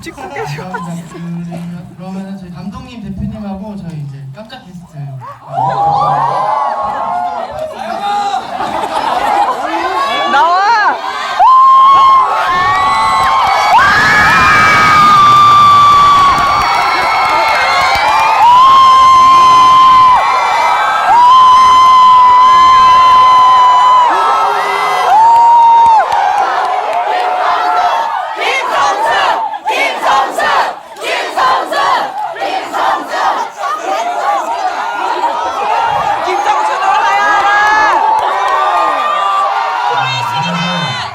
찍고 계셔. 그러면 저희 감독님 대표님하고 저희 이제 깜짝 게스트. 어,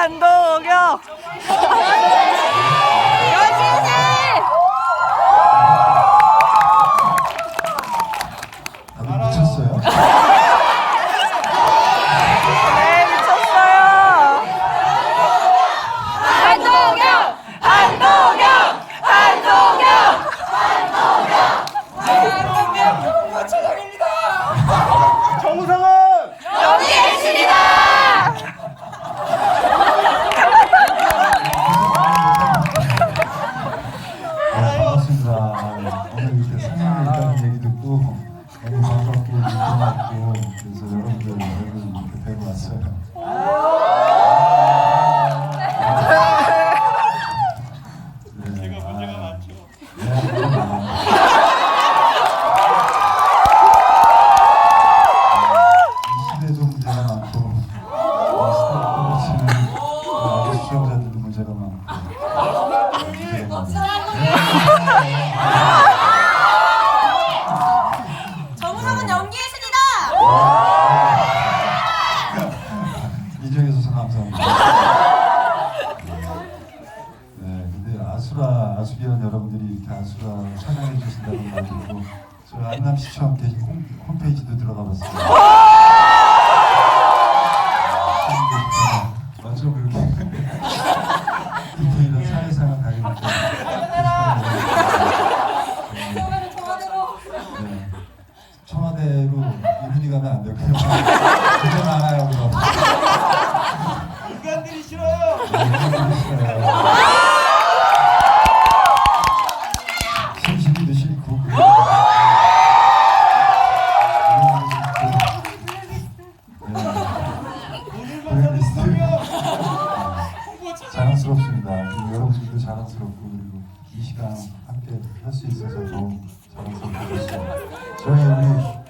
한동경! 여신씨! 다들 미쳤어요? 네, 미쳤어요! 한동경! 한동경! 한동경! 정상은 여기 계십니다! 네, 반갑습니다. 오늘 이렇게 상영에 있다는 얘기 듣고 너무 반갑고 고맙고 그래서 여러분들 이렇게 뵈고 왔어요. 찬양해 주신다는 말 듣고 저 안남시청 홈, 홈페이지도 들어가 봤어요. 어 여러분들도 자랑스럽고 그리고 이 시간 함께 할 수 있어서 너무 자랑스럽고 좋습니다. 저희 우리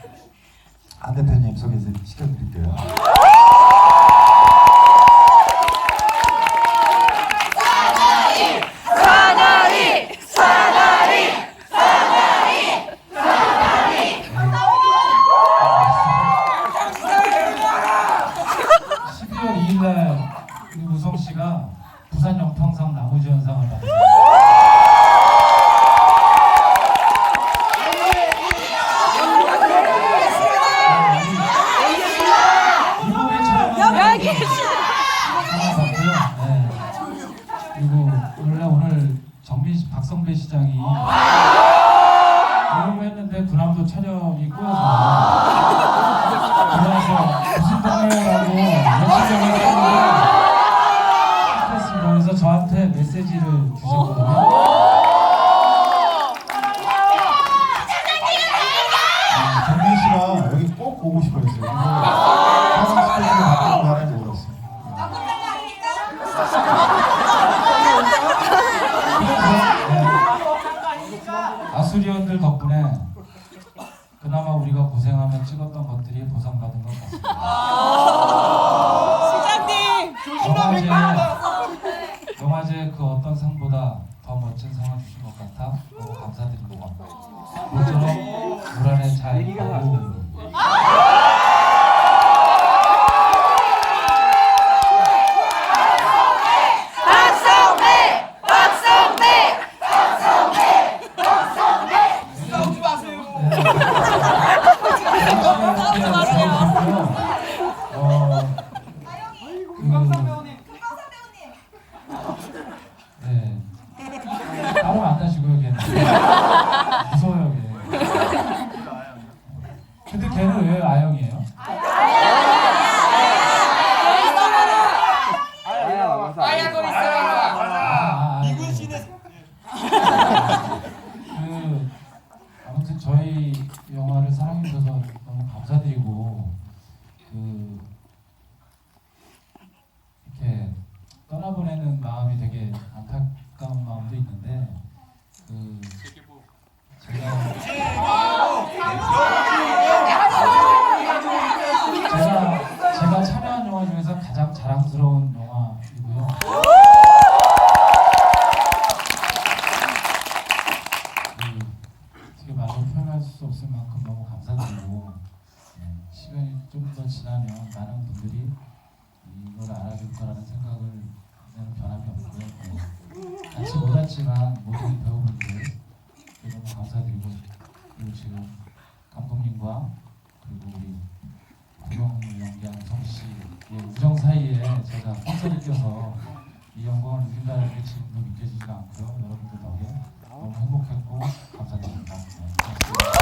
안 대표님 소개 시켜드릴게요. 사나이! 사나이! 12월 2일 날 우성 씨가 부산 나무주연상을 촬영한 여기 받고요. 네. 그리고 원래 오늘 정민 씨, 박성배 시장이 오려고 했는데 군함도 촬영이고 그래서 무슨 동네라 보고 싶어 했어요. 사고 싶은 게 맞다고 하는지 몰랐어요. 아수리언들 덕분에 그나마 우리가 고생하면 찍었던 것들이 보상받은 것 같습니다. 시장님 영화제 영화제 그 어떤 상보다 더 멋진 상을 주신 것 같아 너무 감사드리고 모쪼록 무란에 잘 가고 마음이 되게 안타까운 마음도 있는데 사이에 제가 혼선이 껴서 이 영광을 누린다는 게 지금도 느껴지지가 않고요. 여러분들 덕에 너무 행복했고 감사드립니다. 네,